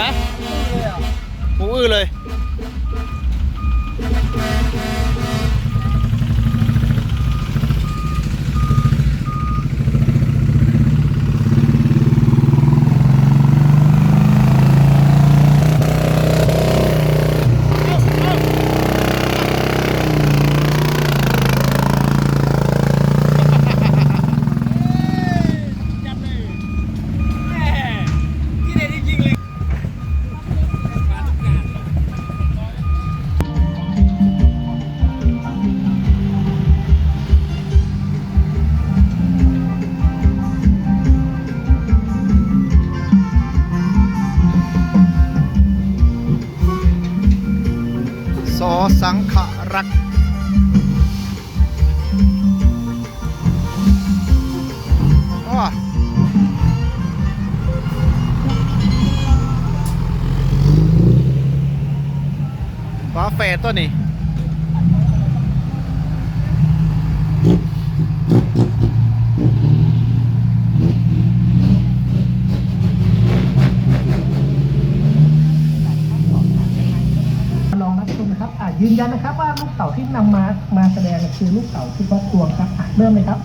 ฮะหูอื้อเลย สอสังขรักโอ้ฟ้าแฟดตัวนี้ ลองรับชมนะครับอะยืนยันนะครับ ว่าลูกเต่าที่นำมามาแสดงคือลูกเต่าที่พ่อพวงครับเริ่มเลยครับ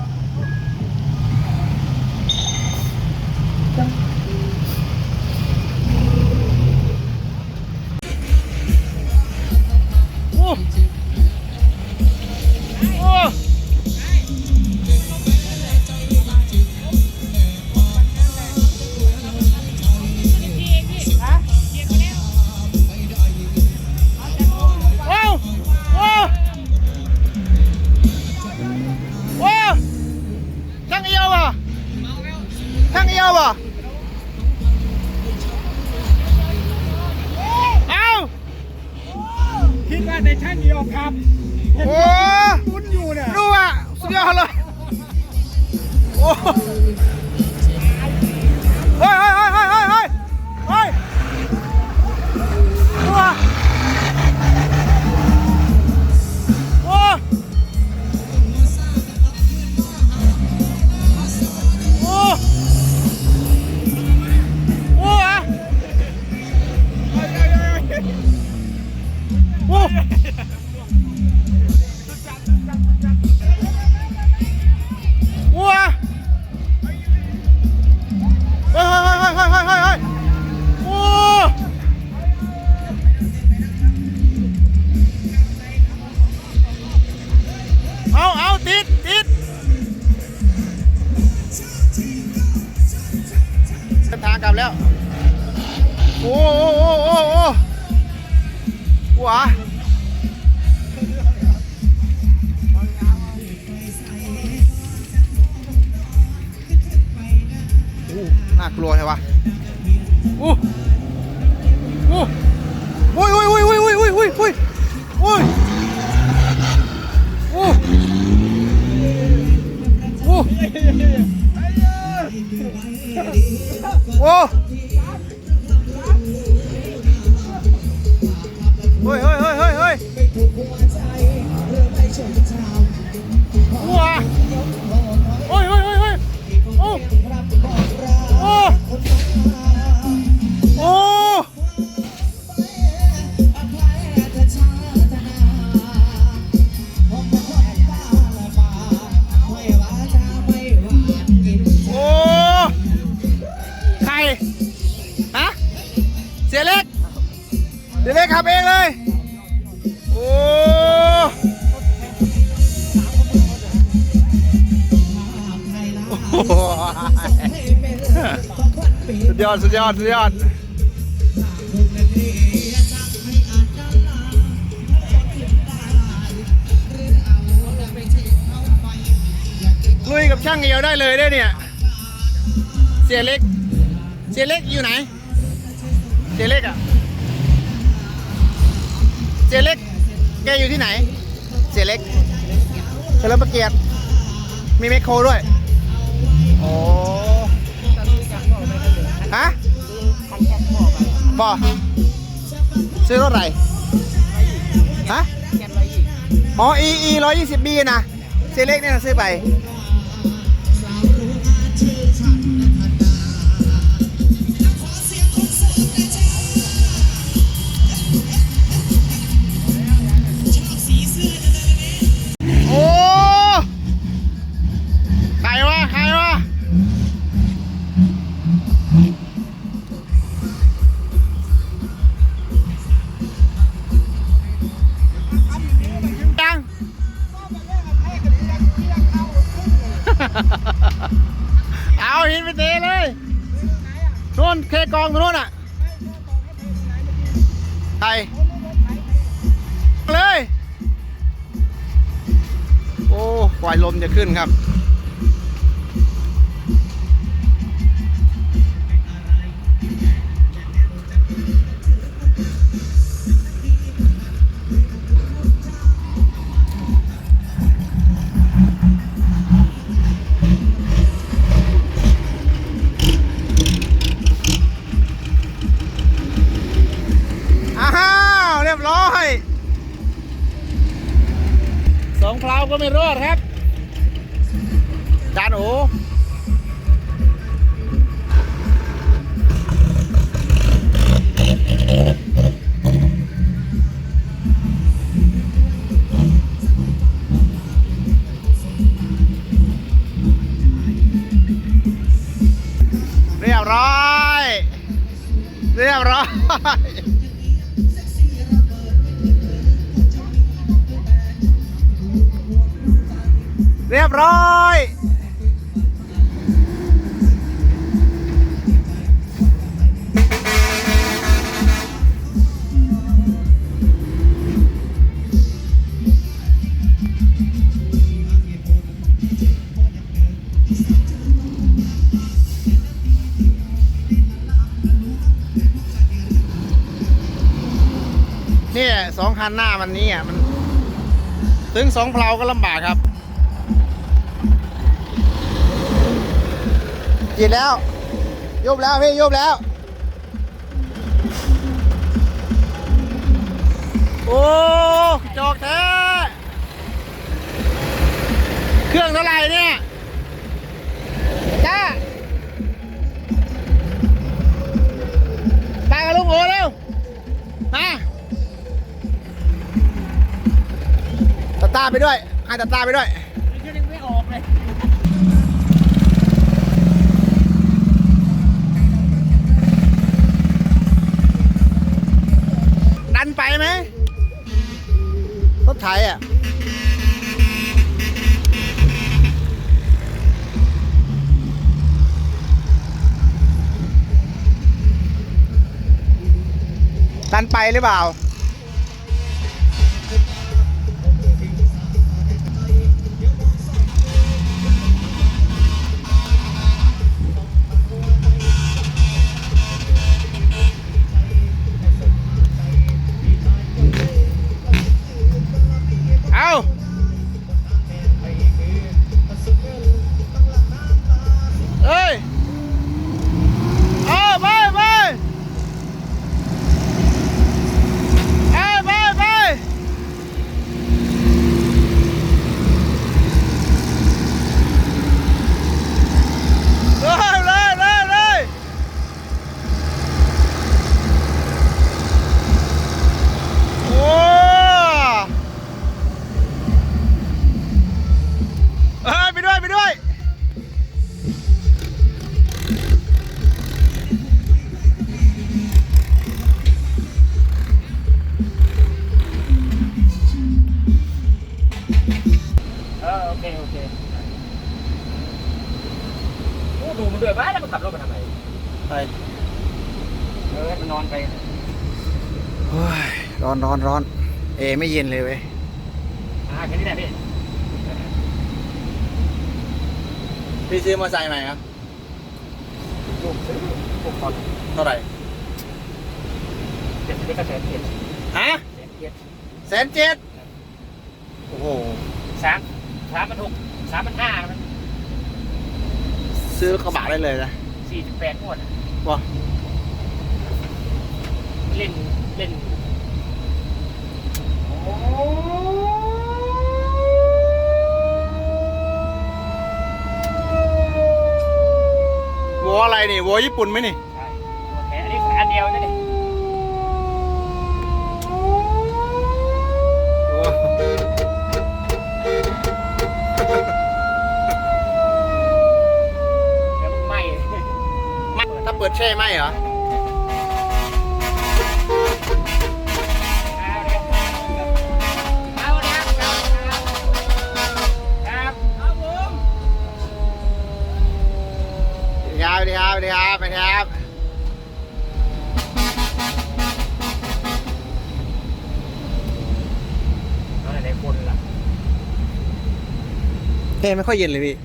เฮ้ยเฮ้ยเฮ้ยเฮ้ยเฮ้ยเฮ้ยตัวโอ้โอ้โอ้อะโอ้ แล้ว โอ้โอ้โอ้โอ้โอ้ว้าอู้น่ากลัวใช่ปะอู้อู้อุ้ยอุ้ยอุ้ยอุ้ยอุ้ยอุ้ยอุ้ย 走 เสียเล็ก เสียเล็กขับเองเลย โอ้โหสุดยอด สุดยอด สุดยอดลุยกับช่างเอียวได้เลยได้เนี่ย เสียเล็ก เสียเล็กอยู่ไหน เสียเล็กอะเสียเล็ก แกอยู่ที่ไหนเสียเล็กเฉลิมพระเกียรติ มีแมคโครด้วย โอ้ฮะบ่ซื้อรถอะไร ฮะแกนร้อยยี่อ๋อ e e ร้อยยี่สิบบีนะเซเล็กเนี่ยซื้อไป เทเลยนู่นเคกองตรงนู้นอะไปเลย โอ้ปล่อยลมจะขึ้นครับ รียบร้อย เนี่ยสองคันหน้ามันนี้อะมัน ถึงสองเพลาก็ลำบากครับ กินแล้วยุบแล้วพี่ยุบแล้ว โอ้จอกแท้เครื่องเท่าไหร่เนี่ยจ้าไปกับลุงโอเร็วมาตาตาไปด้วยให้ตาตาไปด้วยยังไม่ออกเลย ไปไหมรถไถอะดันไปหรือเปล่า โอเคโอเคโอ้ดูมันด้วยบ้าแล้วมันขับรถมาทำไมไปเออให้มันนอนไปโอ้ยร้อนร้อนร้อนเอไม่เย็นเลยเว้ยอ่าแค่นี้แหละพี่พี่ซื้อมอเตอร์ไซค์ใหม่ครับลูกซื้อลูกตอนเท่าไหร่เจ็ดสิบก็แสนเจ็ดฮะแสนเจ็ดแสนเจ็ดโอ้โหสาม สามพันหกสามพันห้ามันซื้อกระบะได้เลยนะสี่สิบแปดงวดอะว้าเล่นเล่นวัวอะไรนี่วัวญี่ปุ่นไหมนี่ ถ้าเปิดแช่ไหมเหรอเอาเลยครับครับครับผมสวัสดีครับสวัสดีครับสวัสดีครับสวัสดีครับเอาไหนคนล่ะแช่ไม่ค่อยเย็นเลยพี่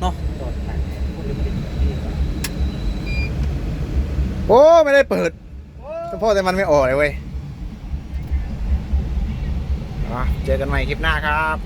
เนาะ โดนตัดคนลืมปิดแบบนี้ก่อน โอ้ไม่ได้เปิดเฉพาะแต่มันไม่ออกเลยเว้ยอะเจอกันใหม่คลิปหน้าครับ